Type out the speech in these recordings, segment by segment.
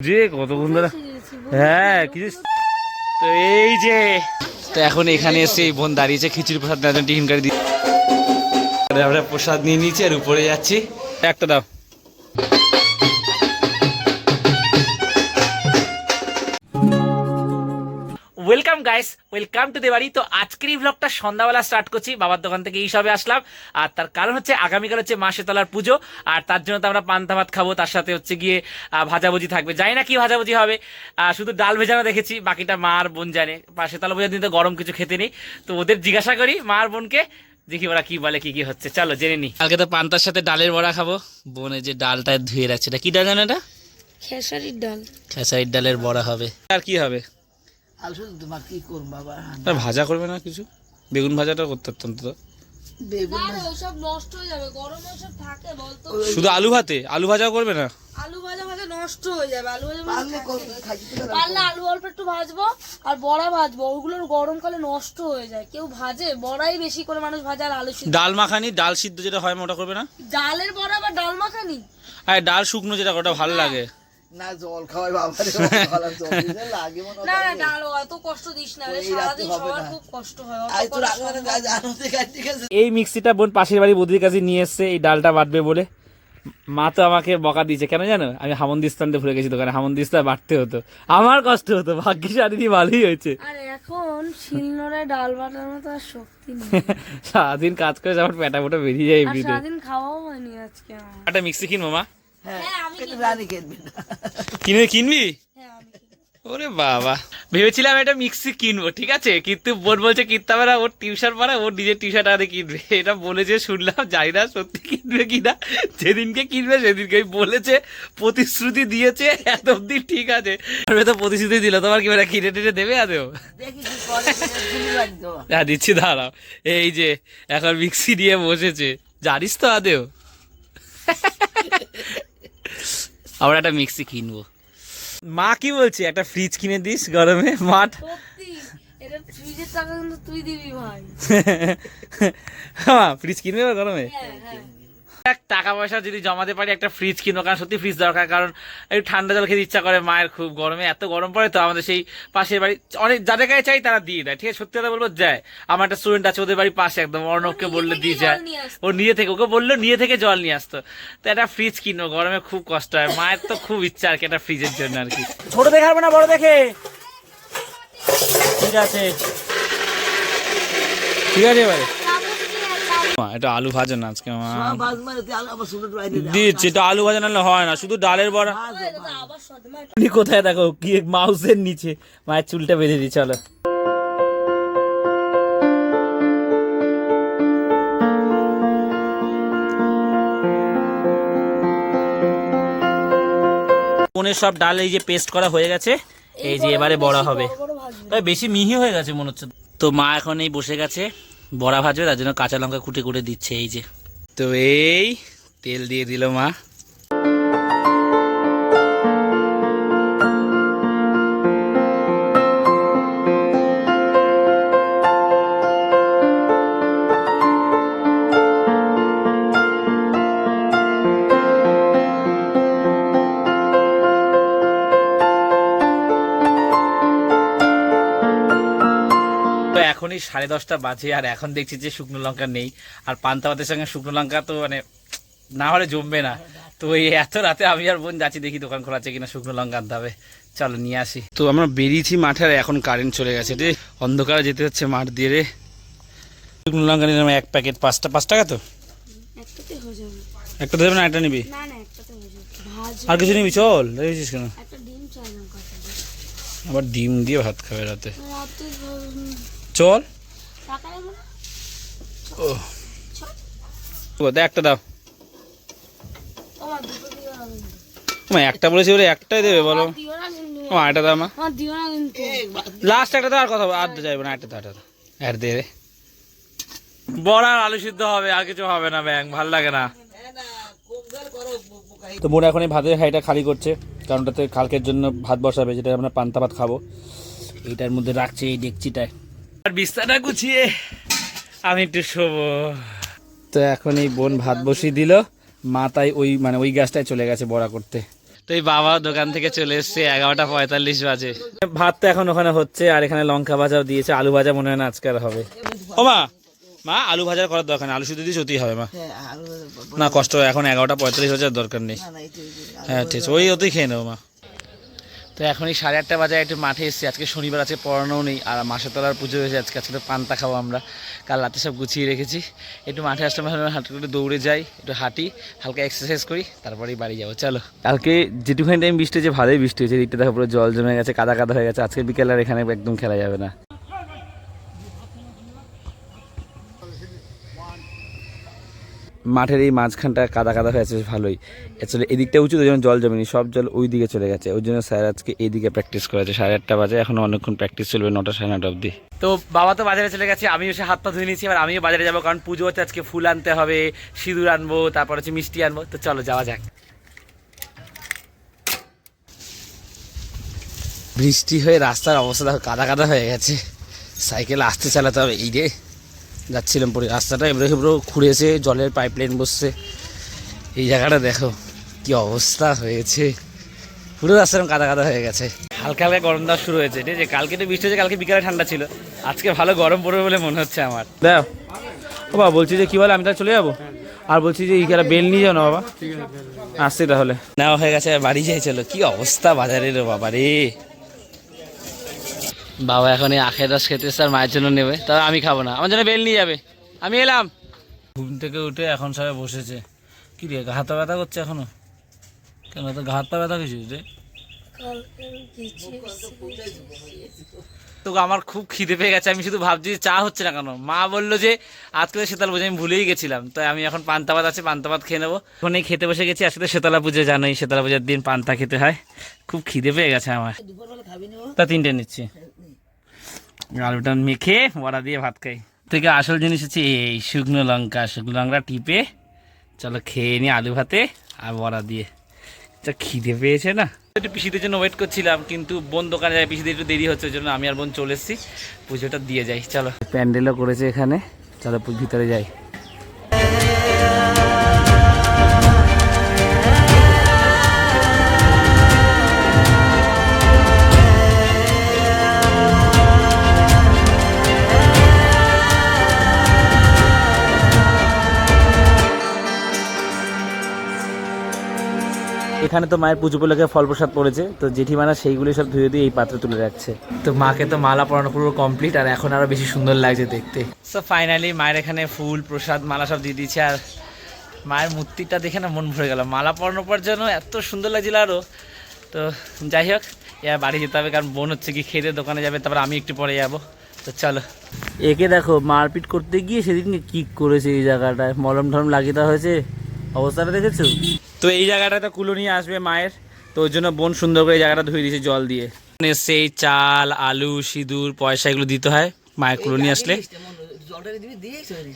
যে কতক্ষণ ধরে হ্যাঁ কিছু তো এই যে তো এখন এখানে এসে এই বোন দাঁড়িয়েছে, খিচুড়ি প্রসাদ নেওয়ার জন্য টিফিন কারি দিয়ে আমরা প্রসাদ নিয়ে নিয়েছি আর উপরে যাচ্ছি। একটা দাও। Welcome guys welcome to the দেবাড়ি তো আজকের এই ব্লগটা সন্ধ্যাবেলা স্টার্ট করছি। বাবার দোকান থেকে এই সবে আসলাম। আর তার কারণ হচ্ছে আগামীকাল হচ্ছে মা শীতলার পুজো। আর তার জন্য তো আমরা পান্তা ভাত খাব। তার সাথে হচ্ছে গিয়ে ভাজাভুজি থাকবে। জানি না কি ভাজাভুজি হবে। শুধু ডাল ভেজানো দেখেছি। বাকিটা মা আর বোন জানে। পা শীতলা পুজোর দিন তো গরম কিছু খেতে নেই। তো ওদের জিজ্ঞাসা করি মা আর বোনকে। দেখি ওরা কি বলে কি কি হচ্ছে। চলো জেনে নি। কালকে তো পান্তার সাথে ডালের বড়া খাব। বোনে যে ডালটা ধুয়ে রাখছে। এটা কি ডাল জানো এটা? খেসারির ডাল। খেসারির ডালের বড়া হবে। আর কি হবে? তোমার কি বাবা ভাজা করবে না কিছু? বেগুন ভাজাটা করতে পারতাম তো। বেগুন না ওসব নষ্ট হয়ে যাবে গরম ওসব থাকে বলতো। শুধু আলু ভাতে? আলু ভাজাও করবে না? আলু ভাজা ভাজা নষ্ট হয়ে যাবে আলু ভাজা পারলে আলু অল্প একটু ভাজবো আর বড়া ভাজবো ওগুলোর গরমকালে নষ্ট হয়ে যায়। কেউ ভাজে বড়াই বেশি করে মানুষ ভাজে আর আলু সিদ্ধ। ডাল মাখানি ডাল সিদ্ধ যেটা হয় ওটা করবে না? ডালের বড়া বা ডাল মাখানি? আর ডাল শুকনো যেটা ওটা ভালো লাগে। না জল খাওয়াই বাবা লাগে মনে না না ডাল অত কষ্ট দিস না রে সারাদিন সবার খুব কষ্ট হয় আই তো করা রাখবে না। জানো ঠিক আছে এই মিক্সিটা বোন পাশের বাড়ি বৌদির কাছে নিয়ে এসছে এই ডালটা বাটবে বলে। মা তো আমাকে বকা দিয়েছে কেন জানো? আমি হামন্দিস্তানতে ভুলে গেছি দোকানে হামন্দিস্তান বাটতে হতো। আমার কষ্ট হতো ভাগ্যিস আদিদি ভালোই হয়েছে। আর এখন শিলনোড়ায় ডাল বাটার মতো আর শক্তি নেই। সারাদিন কাজ করে আমার পেটা ফোটা বেরিয়ে যায় সারাদিন খাওয়াও হয়নি আজকে একটা মিক্সি কিনবো মা? হ্যাঁ হ্যাঁ, রানী খেলবে না। কিনে কিনবি? হ্যাঁ আমি ওরে বাবা। ভেবেছিলাম এটা মিক্সি কিনবো ঠিক আছে? কিন্তু বোন বলছে কিনতে না ওর টিউশন পড়া ওর নিজের টিউশন আগে কিনবে। এটা বলেছে শুনলাম জানি না সত্যি কিনবে কিনা যেদিনকে কিনবে সেদিনকে বলেছে প্রতিশ্রুতি দিয়েছে এত অব্দি ঠিক আছে। আমি তো প্রতিশ্রুতি দিল তোমার কি ওরা কিনে টিনে দেবে আদেও হ্যাঁ দিচ্ছি দাঁড়াও। এই যে এখন মিক্সি নিয়ে বসেছে। জানিস তো আদেও আমরা একটা মিক্সি কিনবো। মা কি বলছে? একটা ফ্রিজ কিনে দিস গরমে মাঠ। ফ্রিজের টাকা কিন্তু তুই দিবি ভাই। হ্যাঁ ফ্রিজ কিনবে গরমে? হ্যাঁ হ্যাঁ। টাকা পয়সা যদি জমাতে পারি একটা ফ্রিজ কিনো কারণ সত্যি ফ্রিজ দরকার কারণ একটু ঠান্ডা জল খেতে ইচ্ছা করে মায়ের খুব গরমে এত গরম পড়ে তো আমাদের সেই পাশের বাড়ি অনেক যাদের কাছে চাই তারা দিয়ে দেয় ঠিক আছে? সত্যি কথা বলব যায়। আমার একটা স্টুডেন্ট আছে ওদের বাড়ি পাশে একদম অর্ণবকে বললে দিয়ে যায়। ও নিয়ে থেকে ওকে বলল নিয়ে থেকে জল নিয়ে আসতো। তো একটা ফ্রিজ কিনো গরমে খুব কষ্ট হয় মায়ের তো খুব ইচ্ছা আর কি একটা ফ্রিজের জন্য আর কি। ছোট দেখে হবে না বড় দেখে। ঠিক আছে। ঠিক আছে এবারে। এটা আলু ভাজা না আজকে দিচ্ছি তো আলু ভাজা নাহলে হয় না শুধু ডালের বড়া। আবার সদমা কোথায়? দেখো কি মাউসের নিচে। মায়ের চুলটা বেঁধে দিই চলো। কোনের সব ডাল এই যে পেস্ট করা হয়ে গেছে এই যে এবারে বড়া হবে। তবে বেশি মিহি হয়ে গেছে মনে হচ্ছে। তো মা এখন এই বসে গেছে। বড়া ভাজবে, তার জন্য কাঁচা লঙ্কা কুটে কুটে দিচ্ছে, এই যে। তো এই তেল দিয়ে দিল মা। এখনই সাড়ে দশটা বাজে আর এখন দেখছি যে শুকনো লঙ্কা নেই। আর পান্তা ভাতের সঙ্গে শুকনো লঙ্কা তো মানে না হলে জমবে না। তো এই এত রাতে আমি আর বোন যাচ্ছি দেখি দোকান খোলা আছে কিনা শুকনো লঙ্কা আনতে হবে। চলো নিয়ে আসি। তো আমরা বেরিয়েছি মাঠে আর এখন কারেন্ট চলে গেছে রে। অন্ধকারে যেতে হচ্ছে মাঠ দিয়ে রে। শুকনো লঙ্কা নিলাম এক প্যাকেট। পাঁচটা পাঁচ টাকা তো? হয়ে একটা দেবে না একটা নিবি? আর কিছু নিবি? চল দেখেছিস কেন? ডিম আবার ডিম দিয়ে ভাত খাবে রাতে। চল। ও, একটা দাও। মা একটা বলেছি বলে একটাই দেবে বলো। ও একটা দাও মা। লাস্ট একটা দাও আর কথা আর যাইবে না একটা দাও একটা দাও। আর দে রে। বড় আর আলু সিদ্ধ হবে আর কিছু হবে না ব্যাং ভালো লাগে না। তো বোন এখন এই ভাতের হাঁড়িটা খালি করছে কারণ ওটাতে কালকের জন্য ভাত বসাবে যেটা আমরা পান্তা ভাত খাব। এইটার মধ্যে রাখছে এই ডেকচিটায়। আর বিস্তারটা গুছিয়ে আমি একটু শোবো। তো এখন এই বোন ভাত বসিয়ে দিল। মা তাই ওই মানে ওই গ্যাসটায় চলে গেছে বড়া করতে। তো এই বাবা দোকান থেকে চলে এসছে এগারোটা পঁয়তাল্লিশ বাজে। ভাত তো এখন ওখানে হচ্ছে আর এখানে লঙ্কা ভাজাও দিয়েছে আলু ভাজা মনে হয় না আজকে হবে। ও মা মা আলু ভাজা করার দরকার নেই আলু শুধু দিয়ে সত্যি হবে মা। হ্যাঁ না কষ্ট হয়, এখন এগারোটা পঁয়তাল্লিশ বাজার দরকার নেই। হ্যাঁ ঠিক আছে ওই ওতেই খেয়ে নেব মা। তো এখনই সাড়ে আটটা বাজে, একটু মাঠে এসেছি। আজকে শনিবার আছে, পড়ানোও নেই। আর মাসের তলার পুজো হয়েছে, আজকে আজকে তো পান্তা খাব আমরা। কাল রাতে সব গুছিয়ে রেখেছি। একটু মাঠে আসলাম হাঁটু একটু দৌড়ে যাই, একটু হাঁটি, হালকা এক্সারসাইজ করি, তারপরেই বাড়ি যাব। চলো। কালকে যেটুখানি টাইম বৃষ্টি হয়েছে, ভালোই বৃষ্টি হয়েছে। দিকটা দেখো পুরো জল জমে গেছে, কাদা কাদা হয়ে গেছে। আজকে বিকেল আর এখানে একদম খেলা যাবে না। মাঠের এই মাঝখানটা কাদা কাদা হয়ে আছে ভালোই। অ্যাকচুয়ালি এদিকটা উঁচু ওই জন্য জল জমেনি সব জল ওই দিকে চলে গেছে। ওই জন্য স্যার আজকে এইদিকে প্র্যাকটিস করেছে। সাড়ে আটটা বাজে এখনও অনেকক্ষণ প্র্যাকটিস চলবে নটা সাড়ে নটা অবধি। তো বাবা তো বাজারে চলে গেছে আমিও সে হাত পা ধুয়ে নিয়েছি এবার আমিও বাজারে যাব কারণ পুজো হচ্ছে আজকে ফুল আনতে হবে সিঁদুর আনব তারপর হচ্ছে মিষ্টি আনব তো চলো যাওয়া যাক। বৃষ্টি হয়ে রাস্তার অবস্থা দেখো কাদা কাদা হয়ে গেছে। সাইকেল আসতে চালাতে হবে এই রে যাচ্ছিলাম পরে। রাস্তাটা এবারে পুরো খুঁড়েছে জলের পাইপ লাইন বসছে। এই জায়গাটা দেখো কি অবস্থা হয়েছে। পুরো রাস্তা এরকম কাদা কাদা হয়ে গেছে। হালকা হালকা গরম দেওয়া শুরু হয়েছে ঠিক আছে? কালকে তো বৃষ্টি হয়েছে কালকে বিকালে ঠান্ডা ছিল। আজকে ভালো গরম পড়বে বলে মনে হচ্ছে আমার। দেখ ও বাবা বলছি যে কি বলে আমি তাহলে চলে যাব? আর বলছি যে ইকারা বেল নিয়ে যাও না বাবা? আসছি তাহলে। নেওয়া হয়ে গেছে বাড়ি যাই চলো। কি অবস্থা বাজারের বাবা রে বাবা এখন এই আখের রস খেতে আর মায়ের জন্য নেবে। তবে আমি খাব না। আমার জন্য বেল নিয়ে যাবে। আমি এলাম। ঘুম থেকে উঠে এখন সবাই বসেছে। কি রে হাত ব্যথা করছে এখনও? কেন তো গা পা ব্যথা কিছু রে? তো আমার খুব খিদে পেয়ে গেছে। আমি শুধু ভাবছি চা হচ্ছে না কেন? মা বলল যে, আজকে শীতলা পুজো, আমি ভুলেই গেছিলাম। তাই আমি এখন পান্তা ভাত আছে, পান্তা ভাত খেয়ে নেব। এই খেতে বসে গেছি আজকে তো শীতলা পুজো, জানোই শীতলা পুজোর দিন পান্তা খেতে হয়। খুব খিদে পেয়ে গেছে আমার? তা তিনটে নিচ্ছি। আলুটা মেখে বড়া দিয়ে ভাত খাই। থেকে আসল জিনিস হচ্ছে এই শুকনো লঙ্কা। শুকনো লঙ্কা টিপে চলো খেয়ে নি আলু ভাতে আর বড়া দিয়ে। যা খিদে পেয়েছে না? একটু পিসিদের জন্য ওয়েট করছিলাম, কিন্তু বোন দোকানে যায়, পিসিদের একটু দেরি হচ্ছে জন্য আমি আর বোন চলে এসেছি। পুজোটা দিয়ে যাই, চলো। প্যান্ডেলও করেছে এখানে, চলো ভিতরে যাই। এখানে তো মায়ের পুজো উপলক্ষে ফল প্রসাদ পড়েছে তো জেঠিমানা সেইগুলি সব ধুয়ে দিয়ে এই পাত্রে তুলে রাখছে। তো মাকে তো মালা পরানো পুরো কমপ্লিট আর এখন আরও বেশি সুন্দর লাগছে দেখতে। সো ফাইনালি মায়ের এখানে ফুল প্রসাদ মালা সব দিয়ে দিয়েছে আর মায়ের মূর্তিটা দেখে না মন ভরে গেল। মালা পরানোর পর যেন এত সুন্দর লাগছিল আরও। তো যাই হোক এবার বাড়ি যেতে হবে কারণ বোন হচ্ছে কি খেতে দোকানে যাবে তারপর আমি একটু পরে যাব। তো চলো। একে দেখো মারপিট করতে গিয়ে সেদিনকে কি করেছে এই জায়গাটায়? মলম টলম লাগিয়ে দেওয়া হয়েছে? অবস্থাটা দেখেছ? তো এই জায়গাটাতে কুলো নিয়ে আসবে মায়ের তো ওই জন্য বোন সুন্দর করে এই জায়গাটা ধুয়ে দিয়েছে জল দিয়ে। সেই চাল আলু সিঁদুর পয়সা এগুলো দিতে হয় মায়ের কুলো নিয়ে আসলে।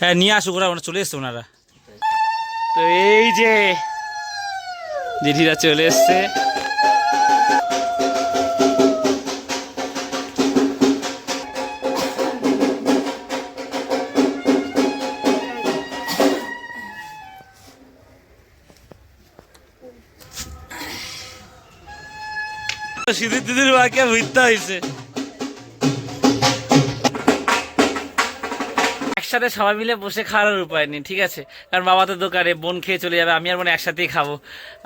হ্যাঁ নিয়ে আসুক ওরা ওরা চলে এসছে ওনারা। তো এই যে জেঠিরা চলে এসছে। সিঁদুর দিদির বাকি ভিত্তা হয়েছে একসাথে সবাই মিলে বসে খাওয়ার উপায় নেই, ঠিক আছে? কারণ বাবা তো দোকানে বোন খেয়ে চলে যাবে, আমি আর বোন একসাথেই খাব।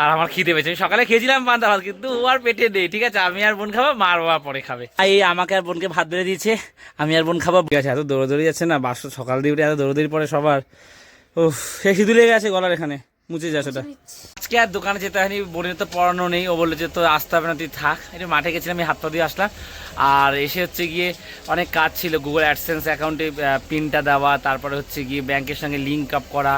আর আমার খিদে পেয়েছে। আমি সকালে খেয়েছিলাম পান্তা ভাত, কিন্তু ও আর পেটে নেই, ঠিক আছে? আমি আর বোন খাব, মা আর বাবা পরে খাবে। এই আমাকে আর বোনকে ভাত বেড়ে দিয়েছে, আমি আর বোন খাব। ঠিক আছে, এত দৌড়াদৌড়ি যাচ্ছে না বাস সকাল দিয়ে উঠে এত দৌড়াদৌড়ি পরে সবার। ও সে সিঁদুর লেগে আছে গলার এখানে। মুছে যাচ্ছে ওটা আজকে আর দোকানে যেতে হয়নি বোনের তো পড়ানো নেই ও বলল যে তো আসতে হবে না তুই থাক। একটু মাঠে গেছিলাম আমি হাত পা দিয়ে আসলাম। আর এসে হচ্ছে গিয়ে অনেক কাজ ছিল গুগল অ্যাডসেন্স অ্যাকাউন্টে পিনটা দেওয়া তারপরে হচ্ছে গিয়ে ব্যাংকের সঙ্গে লিঙ্ক আপ করা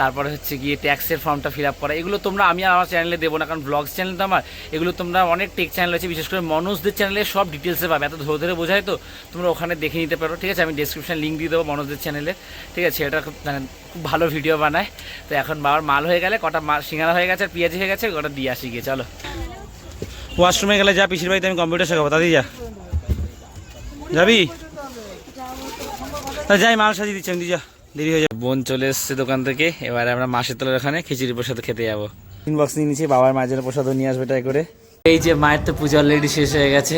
তারপরে হচ্ছে গিয়ে ট্যাক্সের ফর্মটা ফিল আপ করা। এগুলো তোমরা আমি আর আমার চ্যানেলে দেবো না কারণ ব্লগস চ্যানেল তো আমার। এগুলো তোমরা অনেক টেক চ্যানেল আছে বিশেষ করে মনোজদের চ্যানেলে সব ডিটেলসে পাবে। এত ধরে ধরে বোঝায় তো তোমরা ওখানে দেখে নিতে পারো। ঠিক আছে আমি ডিসক্রিপশন লিঙ্ক দিয়ে দেবো মনোজদের চ্যানেলে ঠিক আছে এটা খুব মানে খুব ভালো ভিডিও বানায়। তো এখন বাবার মাল হয়ে গেলে কটা মাল সিঙ্গারা হয়ে গেছে আর পেঁয়াজি হয়ে গেছে ওটা দিয়ে আসি গিয়ে চলো। ওয়াশরুমে গেলে যা পিসির বাড়িতে আমি কম্পিউটার শেখাবো তাদের যা। যাবি? তা যাই মাল সাজিয়ে দিচ্ছি আমি দি যা দেরি হয়ে যাবে। বোন চলে এসছে দোকান থেকে এবারে আমরা মাসের তলার ওখানে খিচুড়ি প্রসাদ খেতে যাব। ইনবক্স নিয়ে নিচ্ছি বাবার মায়ের জন্য প্রসাদও নিয়ে আসবে তাই করে। এই যে মায়ের তো পুজো অলরেডি শেষ হয়ে গেছে।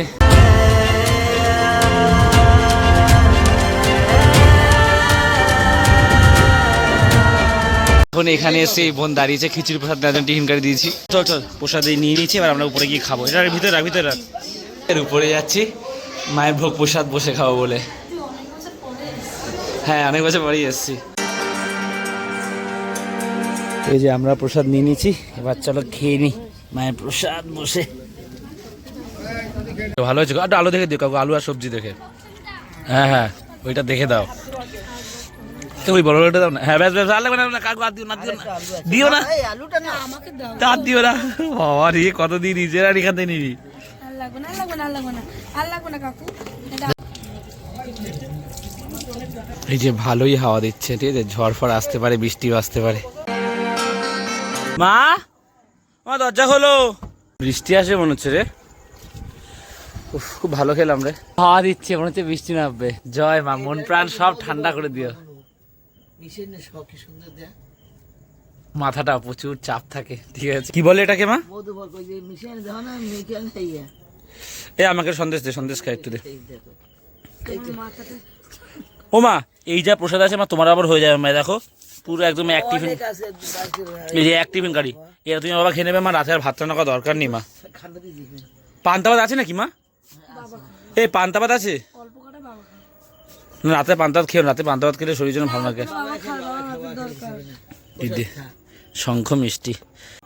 এখন এখানে এসে বোন দাঁড়িয়েছে খিচুড়ি প্রসাদ নেওয়ার জন্য টিফিন কারি দিয়েছি। চল চল প্রসাদ নিয়ে নিয়েছি এবার আমরা উপরে গিয়ে খাব। এটার ভিতরে রাখ ভিতরে রাখ। এর উপরে যাচ্ছি মায়ের ভোগ প্রসাদ বসে খাব বলে। হ্যাঁ অনেক বছর পরেই এসেছি। এই যে আমরা প্রসাদ নিয়ে নিয়েছি এবার চলো খেয়ে নি মায়ের প্রসাদ বসে। ভালো হয়েছে আলু দেখে দিও কাকু আলু আর সবজি দেখে। হ্যাঁ হ্যাঁ ওইটা দেখে দাও। ওই বড় বড়টা দাও না। হ্যাঁ ব্যাস ব্যাস আর লাগবে না কাকু আর দিও না দিও না। দিও না। আলুটা না। আমাকে দাও। তা দিও না। বাবা রে কতদিন নিজের আর এখান থেকে নিবি? আর লাগবে না লাগবে না লাগবে না। আর লাগবে না কাকু। এই যে ভালোই হাওয়া দিচ্ছে ঠিক আছে? ঝড় ফড় আসতে পারে বৃষ্টিও আসতে পারে। মা? মা দরজা খোলো। বৃষ্টি আসে মনে হচ্ছে রে। উফ, খুব ভালো খেলাম রে। হাওয়া দিচ্ছে মনে হচ্ছে বৃষ্টি নামবে। জয় মা মন প্রাণ সব ঠান্ডা করে দিও। মিশিয়ে নে সব কি সুন্দর দেয়া মাথাটা প্রচুর চাপ থাকে ঠিক আছে? কি বলে এটাকে মা? মধু কই যে মিশিয়ে নে না মিশিয়ে নে এই এ আমাকে সন্দেশ দে সন্দেশ খাই একটু দে। ও মা এই যা প্রসাদ আছে মা তোমার আবার হয়ে যাবে মা দেখো। পুরো একদম আছে বাকি এই যে অ্যাক্টিভ গাড়ি। এটা তুমি বাবা খেয়ে নেবে মা রাতে আর ভাত রান্না করা দরকার নেই মা। পান্তাবাদ আছে নাকি মা? বাবা এই পান্তাবাদ আছে অল্প কটা বাবা খায় না, রাতে পান্তাত খেয়ে রাতে পান্তাত খেলে শরীর জন্য ভালো লাগে। দিদি। শঙ্খ মিষ্টি।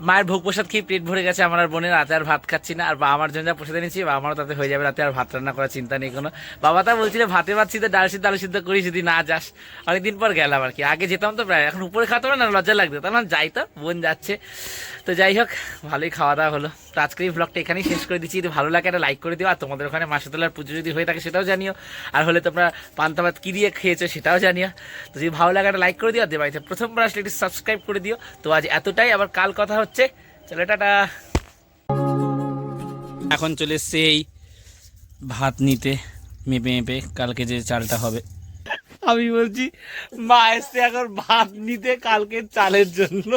মায়ের ভোগ প্রসাদ খেয়ে পেট ভরে গেছে, আমার আর বোনের রাতে আর ভাত খাচ্ছি না, আর বা আমার জন্য যা প্রসাদ এনেছি বা আমারও তাতে হয়ে যাবে, রাতে আর ভাত রান্না করার চিন্তা নেই কোনো। বাবা তা বলছিল, ভাতে ভাত সিদ্ধ, ডাল সিদ্ধ, আলু সিদ্ধ করি যদি না যাস। অনেকদিন পর গেলাম আর কি। আগে যেতাম তো প্রায়, এখন উপরে খাতে হবে না, লজ্জা লাগতো। তার মানে যাই তো, বোন যাচ্ছে। তো যাই হোক, ভালোই খাওয়া দাওয়া হলো। তো আজকের এই ব্লগটা এখানেই শেষ করে দিচ্ছি। যদি ভালো লাগে একটা লাইক করে দিও, আর তোমাদের ওখানে মাসতলার পুজো যদি হয়ে থাকে সেটাও জানিও। আর হলে তোমরা পান্তাবাদ কী দিয়ে খেয়েছো সেটাও জানিও। তো যদি ভালো লাগে একটা লাইক করে দিও, আর বাড়িতে প্রথমবার আসলে একটু সাবস্ক্রাইব করে দিও। তো আজ এতটাই আবার কাল কথা হচ্ছে। চলে টাটা। এখন চলে সেই ভাত নিতে মেপে মেপে। কালকে যে চালটা হবে। আমি বলছি মা এসে এখন ভাত নিতে কালকে চালের জন্য।